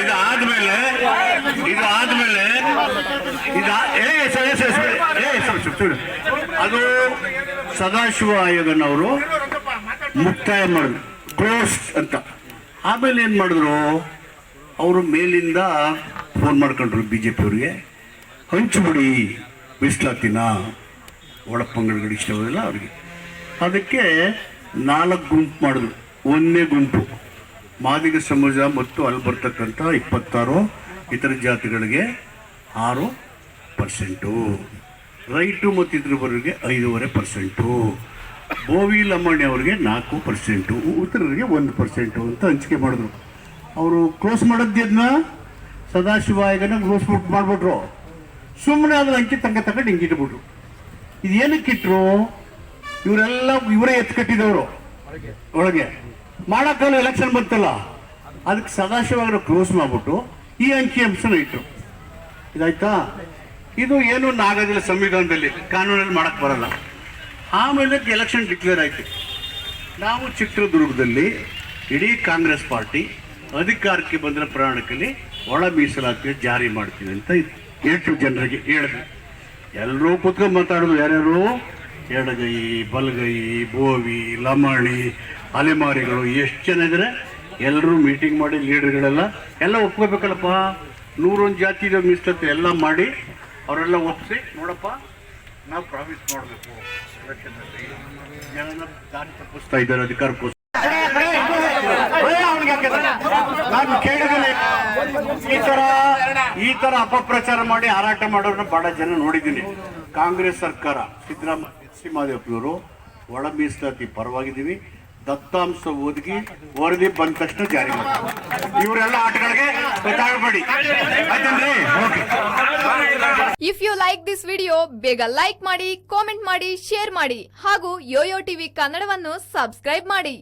ಇದು ಆದ್ಮೇಲೆ ಇದು ಆದಮೇಲೆ ಇದು ಅದು ಸದಾಶಿವ ಆಯೋಗನವರು ಮುಕ್ತಾಯ ಮಾಡಿದ್ರು. ಕ್ಲೋಸ್ ಅಂತ. ಆಮೇಲೆ ಏನು ಮಾಡಿದ್ರು? ಅವರು ಮೇಲಿಂದ ಫೋನ್ ಮಾಡ್ಕೊಂಡ್ರು ಬಿ ಜೆ ಪಿಯವ್ರಿಗೆ ಹಂಚುಬಿಡಿ, ಬಿಸ್ಲಾತಿನ ಒಳಪಂಗಡಗಳು ಇಷ್ಟವಾದಿಲ್ಲ ಅವರಿಗೆ. ಅದಕ್ಕೆ ನಾಲ್ಕು ಗುಂಪು ಮಾಡಿದ್ರು. ಒಂದನೇ ಗುಂಪು, ಮಾದಿಗ ಸಮಾಜ ಮತ್ತು ಅಲ್ಲಿ ಬರ್ತಕ್ಕಂಥ ಇಪ್ಪತ್ತಾರು ಇತರ ಜಾತಿಗಳಿಗೆ ಆರು ಪರ್ಸೆಂಟು. ರೈಟು ಮತ್ತು ಇತರವರಿಗೆ ಐದೂವರೆ ಪರ್ಸೆಂಟು. ಬೋವಿ ಲಮ್ಮಣ್ಣಿ ಅವರಿಗೆ ನಾಲ್ಕು ಪರ್ಸೆಂಟು, ಉತ್ತರರಿಗೆ ಒಂದು ಪರ್ಸೆಂಟು ಅಂತ ಹಂಚಿಕೆ ಮಾಡಿದ್ರು. ಅವರು ಕ್ಲೋಸ್ ಮಾಡೋದ್ಯದನ್ನ ಸದಾಶಿವ ಕ್ಲೋಸ್ ಕ್ಲೋಸ್ ಮಾಡಿಬಿಟ್ರು. ಸುಮ್ಮನೆ ಅದನ್ನ ಅಂಕಿ ತಂಗ ತಗೊಂಡು ಹಿಂಗಿಟ್ಬಿಟ್ರು ಇದು ಏನಕ್ಕೆ ಇಟ್ರು? ಇವರೆಲ್ಲ ಇವರೇ ಎತ್ತು ಕಟ್ಟಿದವರು ಒಳಗೆ. ಮಾಡಕ್ಕಲ್ಲ ಎಲೆಕ್ಷನ್ ಬಂತಲ್ಲ? ಅದಕ್ಕೆ ಸದಾಶಿವ ಕ್ಲೋಸ್ ಮಾಡ್ಬಿಟ್ಟು ಈ ಅಂಕಿ ಅಂಶನ ಇಟ್ಟರು ಇದಾಯ್ತಾ? ಇದು ಏನು ಆಗೋದಿಲ್ಲ ಸಂವಿಧಾನದಲ್ಲಿ ಕಾನೂನಲ್ಲಿ ಮಾಡಕ್ ಬರಲ್ಲ. ಆಮೇಲೆ ಎಲೆಕ್ಷನ್ ಡಿಕ್ಲೇರ್ ಆಯ್ತು. ನಾವು ಚಿತ್ರದುರ್ಗದಲ್ಲಿ ಇಡೀ ಕಾಂಗ್ರೆಸ್ ಪಾರ್ಟಿ ಅಧಿಕಾರಕ್ಕೆ ಬಂದ ಪ್ರಾಣಕಲ್ಲಿ ಒಳ ಮೀಸಲಾತಿ ಜಾರಿ ಮಾಡ್ತೀವಿ ಅಂತ ಎಷ್ಟು ಜನರಿಗೆ ಹೇಳಿದ್ರು. ಎಲ್ಲರೂ ಕೂತ್ಕೊಂಡು ಮಾತಾಡೋದು ಯಾರ್ಯಾರು? ಎಡಗೈ ಬಲಗೈ, ಬೋವಿ, ಲಮಾಣಿ, ಅಲೆಮಾರಿಗಳು ಎಷ್ಟು ಜನ ಎಲ್ಲರೂ ಮೀಟಿಂಗ್ ಮಾಡಿ ಲೀಡರ್ಗಳೆಲ್ಲ ಎಲ್ಲ ಒಪ್ಕೋಬೇಕಲ್ಲಪ್ಪ. ನೂರೊಂದು ಜಾತಿ ಇದೆ ಮೀಸಲಾತಿ ಎಲ್ಲ ಮಾಡಿ ಅವರೆಲ್ಲ ಒಪ್ಪಿಸಿ ನೋಡಪ್ಪ, ನಾವು ಪ್ರಾಮಿಸ್ ಮಾಡಬೇಕು. ಜನನ ದಾರಿ ತಪ್ಪಿಸ್ತಾ ಇದ್ದಾರೆ ಅಧಿಕಾರಕ್ಕೋಸ್ಕರ. ನಾನು ಈ ತರ ಈ ತರ ಅಪಪ್ರಚಾರ ಮಾಡಿ ಹಾರಾಟ ಮಾಡೋರನ್ನ ಬಹಳ ಜನ ನೋಡಿದ್ದೀನಿ. ಕಾಂಗ್ರೆಸ್ ಸರ್ಕಾರ, ಸಿದ್ದರಾಮ ಸಿಂಹಾದೇವಪ್ಪನವರು ಒಳ ಮೀಸಲಾತಿ ಪರವಾಗಿದ್ದೀವಿ. ದತ್ತಾಂಶ ಒದಗಿ ವರದಿ ಬಂದ ತಕ್ಷಣ ಜಾರಿ ಮಾಡಿ ಇವರೆಲ್ಲ ಆಟಗಳಿಗೆ ಗೊತ್ತಾಗಬೇಡಿ. If you like this video ಬೇಗ ಲೈಕ್ ಮಾಡಿ ಕಾಮೆಂಟ್ ಮಾಡಿ ಶೇರ್ ಮಾಡಿ ಹಾಗೂ ಯೋಯೋ ಟಿವಿ ಕನ್ನಡವನ್ನು ಸಬ್ಸ್ಕ್ರೈಬ್ ಮಾಡಿ.